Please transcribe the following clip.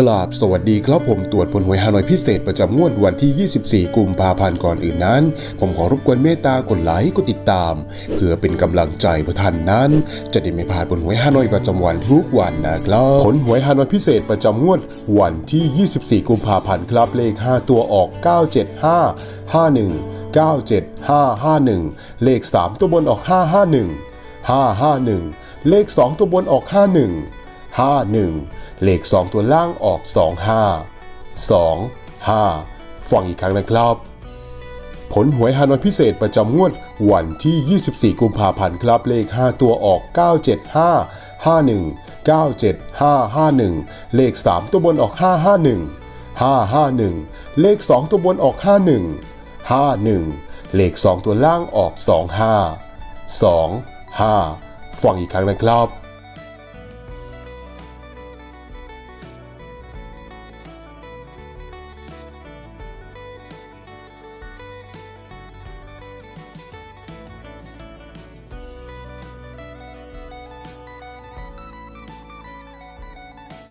กราบสวัสดีครับผมตรวจผลหวยฮานอยพิเศษประจำงวดวันที่ 24 กุมภาพันธ์ก่อนอื่นนั้น ผมขอรบกวนเมตตากดไลค์กดติดตาม เพื่อเป็นกำลังใจเพื่อท่านนั้น จะได้ไม่พลาดผลหวยฮานอยประจำวันทุกวันนะครับผลหวยฮานอยพิเศษประจำงวดวันที่ 24 กุมภาพันธ์ครับเลข 5 ตัวออก 975 51 97551 เลข 3 ตัวบนออก 551 551 เลข 2 ตัวบนออก 51 51 เลข 2 ตัวล่างออก 25 25 ฟังอีกครั้งนะครับ ผลหวยฮานอยพิเศษประจำงวดวันที่ 24 กุมภาพันธ์ครับเลข 5 ตัวออก 975 51 97551 เลข 3 ตัวบนออก 551 551 เลข 2 ตัวบนออก 51 51 เลข 2 ตัวล่างออก 25 25 ฟังอีกครั้งนะครับ